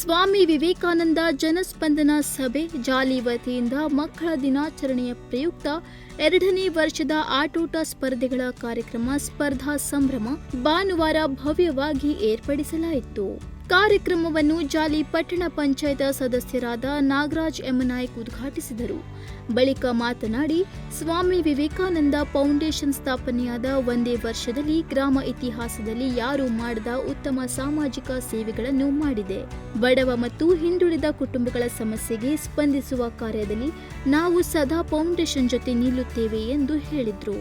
ಸ್ವಾಮಿ ವಿವೇಕಾನಂದ ಜನಸ್ಪಂದನ ಸಭೆ ಜಾಲಿ ವತಿಯಿಂದ ಮಕ್ಕಳ ದಿನಾಚರಣೆಯ ಪ್ರಯುಕ್ತ ಎರಡನೇ ವರ್ಷದ ಆಟೋಟ ಸ್ಪರ್ಧೆಗಳ ಕಾರ್ಯಕ್ರಮ ಸ್ಪರ್ಧಾ ಸಂಭ್ರಮ ಭಾನುವಾರ ಭವ್ಯವಾಗಿ ಏರ್ಪಡಿಸಲಾಯಿತು. ಕಾರ್ಯಕ್ರಮವನ್ನು ಜಾಲಿ ಪಟ್ಟಣ ಪಂಚಾಯತ್ ಸದಸ್ಯರಾದ ನಾಗರಾಜ್ ಎಂ ನಾಯ್ಕ್ ಉದ್ಘಾಟಿಸಿದರು. ಬಳಿಕ ಮಾತನಾಡಿ, ಸ್ವಾಮಿ ವಿವೇಕಾನಂದ ಫೌಂಡೇಶನ್ ಸ್ಥಾಪನೆಯಾದ ಒಂದೇ ವರ್ಷದಲ್ಲಿ ಗ್ರಾಮ ಇತಿಹಾಸದಲ್ಲಿ ಯಾರು ಮಾಡದ ಉತ್ತಮ ಸಾಮಾಜಿಕ ಸೇವೆಗಳನ್ನು ಮಾಡಿದೆ. ಬಡವ ಮತ್ತು ಹಿಂದುಳಿದ ಕುಟುಂಬಗಳ ಸಮಸ್ಯೆಗೆ ಸ್ಪಂದಿಸುವ ಕಾರ್ಯದಲ್ಲಿ ನಾವು ಸದಾ ಫೌಂಡೇಶನ್ ಜೊತೆ ನಿಲ್ಲುತ್ತೇವೆ ಎಂದು ಹೇಳಿದರು.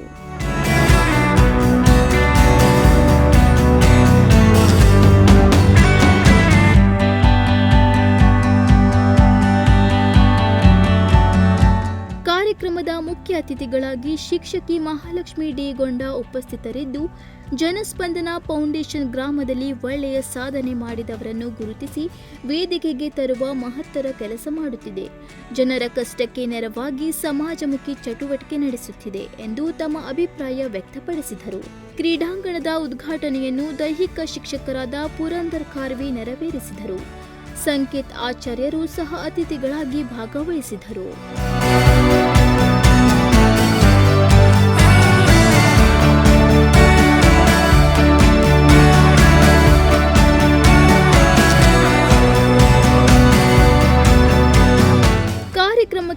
ಅತಿಥಿಗಳಾಗಿ ಶಿಕ್ಷಕಿ ಮಹಾಲಕ್ಷ್ಮಿ ಡಿಗೊಂಡ ಉಪಸ್ಥಿತರಿದ್ದು, ಜನಸ್ಪಂದನ ಫೌಂಡೇಶನ್ ಗ್ರಾಮದಲ್ಲಿ ಒಳ್ಳೆಯ ಸಾಧನೆ ಮಾಡಿದವರನ್ನು ಗುರುತಿಸಿ ವೇದಿಕೆಗೆ ತರುವ ಮಹತ್ತರ ಕೆಲಸ ಮಾಡುತ್ತಿದೆ. ಜನರ ಕಷ್ಟಕ್ಕೆ ನೆರವಾಗಿ ಸಮಾಜಮುಖಿ ಚಟುವಟಿಕೆ ನಡೆಸುತ್ತಿದೆ ಎಂದು ತಮ್ಮ ಅಭಿಪ್ರಾಯ ವ್ಯಕ್ತಪಡಿಸಿದರು. ಕ್ರೀಡಾಂಗಣದ ಉದ್ಘಾಟನೆಯನ್ನು ದೈಹಿಕ ಶಿಕ್ಷಕರಾದ ಪುರಂದರ್ ಖಾರ್ವಿ ನೆರವೇರಿಸಿದರು. ಸಂಕೇತ್ ಆಚಾರ್ಯರು ಸಹ ಅತಿಥಿಗಳಾಗಿ ಭಾಗವಹಿಸಿದರು.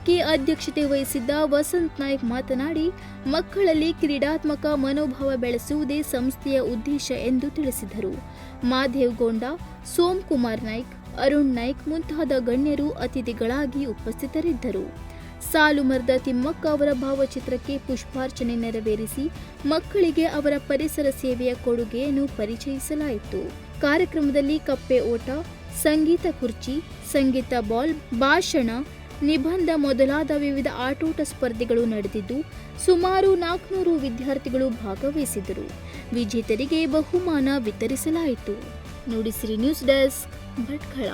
ಕಾರ್ಯಕ್ರಮಕ್ಕೆ ಅಧ್ಯಕ್ಷತೆ ವಹಿಸಿದ್ದ ವಸಂತ್ ನಾಯ್ಕ್ ಮಾತನಾಡಿ, ಮಕ್ಕಳಲ್ಲಿ ಕ್ರೀಡಾತ್ಮಕ ಮನೋಭಾವ ಬೆಳೆಸುವುದೇ ಸಂಸ್ಥೆಯ ಉದ್ದೇಶ ಎಂದು ತಿಳಿಸಿದರು. ಮಾಧೇವ್ ಗೋಂಡ ಸೋಮ್ ಕುಮಾರ್ ನಾಯ್ಕ್, ಅರುಣ್ ನಾಯ್ಕ್ ಮುಂತಾದ ಗಣ್ಯರು ಅತಿಥಿಗಳಾಗಿ ಉಪಸ್ಥಿತರಿದ್ದರು. ಸಾಲು ಮರದ ತಿಮ್ಮಕ್ಕ ಅವರ ಭಾವಚಿತ್ರಕ್ಕೆ ಪುಷ್ಪಾರ್ಚನೆ ನೆರವೇರಿಸಿ, ಮಕ್ಕಳಿಗೆ ಅವರ ಪರಿಸರ ಸೇವೆಯ ಕೊಡುಗೆಯನ್ನು ಪರಿಚಯಿಸಲಾಯಿತು. ಕಾರ್ಯಕ್ರಮದಲ್ಲಿ ಕಪ್ಪೆ ಓಟ, ಸಂಗೀತ ಕುರ್ಚಿ, ಸಂಗೀತ ಬಾಲ್, ಭಾಷಣ ನಿಬಂಧ ಮೊದಲಾದ ವಿವಿಧ ಆಟೋಟ ಸ್ಪರ್ಧೆಗಳು ನಡೆದಿದ್ದು, ಸುಮಾರು ನಾಲ್ಕುನೂರು ವಿದ್ಯಾರ್ಥಿಗಳು ಭಾಗವಹಿಸಿದರು ವಿಜೇತರಿಗೆ ಬಹುಮಾನ ವಿತರಿಸಲಾಯಿತು. Nudisiri news desk Bhatkal.